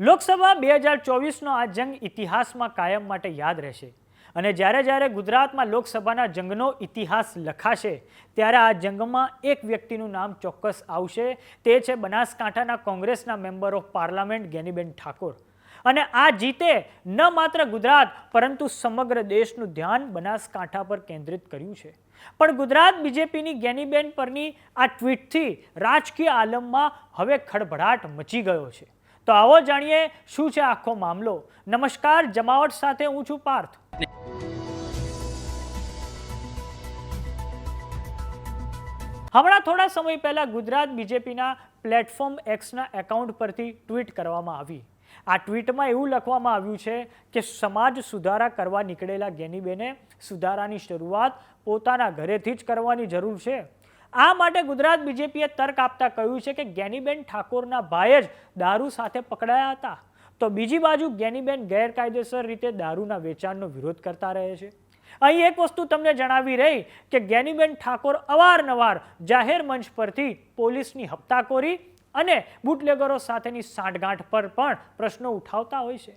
લોકસભા બે હજાર ચોવીસનો આ જંગ ઇતિહાસમાં કાયમ માટે યાદ રહેશે. અને જ્યારે જ્યારે ગુજરાતમાં લોકસભાના જંગનો ઇતિહાસ લખાશે, ત્યારે આ જંગમાં એક વ્યક્તિનું નામ ચોક્કસ આવશે. તે છે બનાસકાંઠાના કોંગ્રેસના member of parliament Geniben Thakor. અને આ જીતે ન માત્ર ગુજરાત, પરંતુ સમગ્ર દેશનું ધ્યાન બનાસકાંઠા પર કેન્દ્રિત કર્યું છે. પણ ગુજરાત બીજેપીની ગેનીબેન પરની આ ટ્વીટથી રાજકીય આલમમાં હવે ખળભળાટ મચી ગયો છે. તો આવો જાણીએ શું છે આખો મામલો. નમસ્કાર, જમાવટ સાથે હું છું પાર્થ. હમણાં થોડા સમય પહેલા ગુજરાત બીજેપીના પ્લેટફોર્મ એક્સના એકાઉન્ટ પરથી ટ્વીટ કરવામાં આવી. આ ટ્વીટમાં એવું લખવામાં આવ્યું છે કે સમાજ સુધારા કરવા નીકળેલા ગેનીબેને સુધારાની શરૂઆત પોતાના ઘરેથી જ કરવાની જરૂર છે. આ માટે ગુજરાત બીજેપીએ તર્ક આપતા કહ્યું છે કે જ્ઞાનીબેન ઠાકોરના ભાઈ જ દારૂ સાથે પકડાયા હતા. તો બીજી બાજુ જ્ઞાનીબેન ગેરકાયદેસર રીતે દારૂના વેચાણનો વિરોધ કરતા રહે છે. અહીં એક વસ્તુ તમને જણાવી રહી કે જ્ઞાનીબેન ઠાકોર અવારનવાર જાહેર મંચ પરથી પોલીસની હપ્તાખોરી અને બુટલેગરો સાથેની સાંઠગાંઠ પર પણ પ્રશ્નો ઉઠાવતા હોય છે.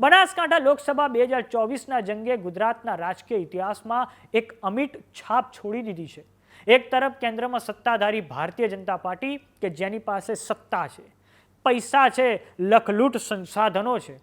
બનાસકાંઠા લોકસભા બે હજાર ચોવીસના જંગે ગુજરાતના રાજકીય ઇતિહાસમાં એક અમિટ છાપ છોડી દીધી છે. એક તરફ કેન્દ્રમાં સત્તાધારી ભારતીય જનતા પાર્ટી કે જેની પાસે સત્તા છે, પૈસા છે, લખલૂટ સંસાધનો છે.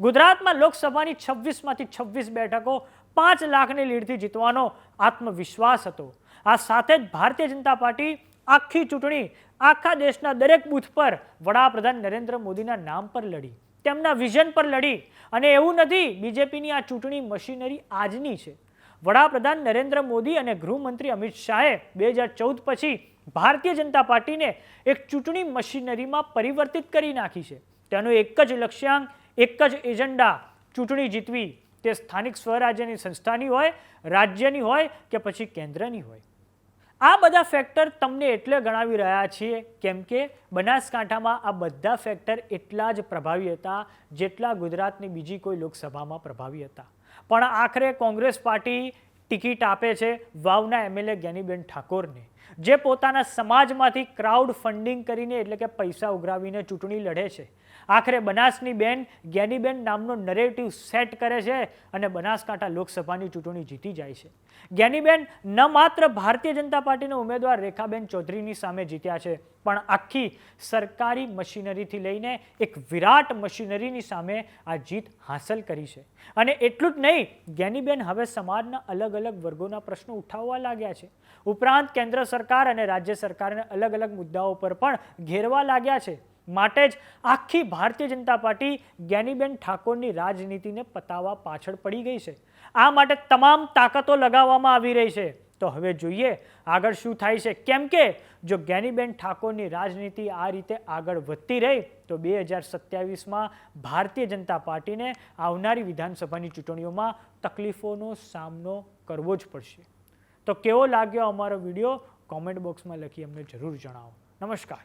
ગુજરાતમાં લોકસભાની છવ્વીસમાંથી છવ્વીસ બેઠકો પાંચ લાખની લીડથી જીતવાનો આત્મવિશ્વાસ હતો. આ સાથે જ ભારતીય જનતા પાર્ટી આખી ચૂંટણી આખા દેશના દરેક બૂથ પર વડાપ્રધાન નરેન્દ્ર મોદીના નામ પર લડી, તેમના વિઝન પર લડી. અને એવું નથી, બીજેપીની આ ચૂંટણી મશીનરી આજની છે. વડાપ્રધાન નરેન્દ્ર મોદી અને ગૃહમંત્રી અમિત શાહે બે હજાર ચૌદ પછી ભારતીય જનતા પાર્ટીને એક ચૂંટણી મશીનરીમાં પરિવર્તિત કરી નાખી છે. તેનું એક જ લક્ષ્યાંક, એક જ એજન્ડા ચૂંટણી જીતવી. તે સ્થાનિક સ્વરાજ્યની સંસ્થાની હોય, રાજ્યની હોય કે પછી કેન્દ્રની હોય. આ બધા ફેક્ટર તમને એટલે ગણાવી રહ્યા છીએ કેમ કે બનાસકાંઠામાં આ બધા ફેક્ટર એટલા જ પ્રભાવી હતા જેટલા ગુજરાતની બીજી કોઈ લોકસભામાં પ્રભાવી હતા. પણ આખરે કોંગ્રેસ પાર્ટી ટિકિટ આપે છે વાવના એમએલએ જ્ઞાનીબેન ઠાકોરને, જે પોતાના સમાજમાંથી ક્રાઉડ ફંડિંગ કરીને એટલે કે પૈસા ઉઘરાવીને ચૂંટણી લડે છે. આખરે બનાસની બેન જ્ઞાનીબેન નામનો નરેટિવ સેટ કરે છે અને બનાસકાંઠા લોકસભાની ચૂંટણી જીતી જાય છે. જ્ઞાનીબેન ન માત્ર ભારતીય જનતા પાર્ટીના ઉમેદવાર રેખાબેન ચૌધરીની સામે જીત્યા છે પણ આખી સરકારી મશીનરીથી લઈને એક વિરાટ મશીનરીની સામે આ જીત હાંસલ કરી છે. અને એટલું જ નહીં, જ્ઞાનીબેન હવે સમાજના અલગ અલગ વર્ગોના પ્રશ્નો ઉઠાવવા લાગ્યા છે. ઉપરાંત કેન્દ્ર સરકાર અને રાજ્ય સરકારને અલગ અલગ મુદ્દાઓ પર પણ ઘેરવા લાગ્યા છે. માટે જ આખી ભારતીય જનતા પાર્ટી જ્ઞાનીબેન ઠાકોરની રાજનીતિને પતાવવા પાછળ પડી ગઈ છે. આ માટે તમામ તાકાતો લગાવવામાં આવી રહી છે. તો હવે જોઈએ આગળ શું થાય છે. કેમ કે જો જ્ઞાનીબેન ઠાકોરની રાજનીતિ આ રીતે આગળ વધતી રહી, તો બે હજાર સત્યાવીસમાં ભારતીય જનતા પાર્ટીને આવનારી વિધાનસભાની ચૂંટણીઓમાં તકલીફોનો સામનો કરવો જ પડશે. તો કેવો લાગ્યો અમારો વીડિયો? કોમેન્ટ બોક્સમાં લખી અમને જરૂર જણાવો. નમસ્કાર.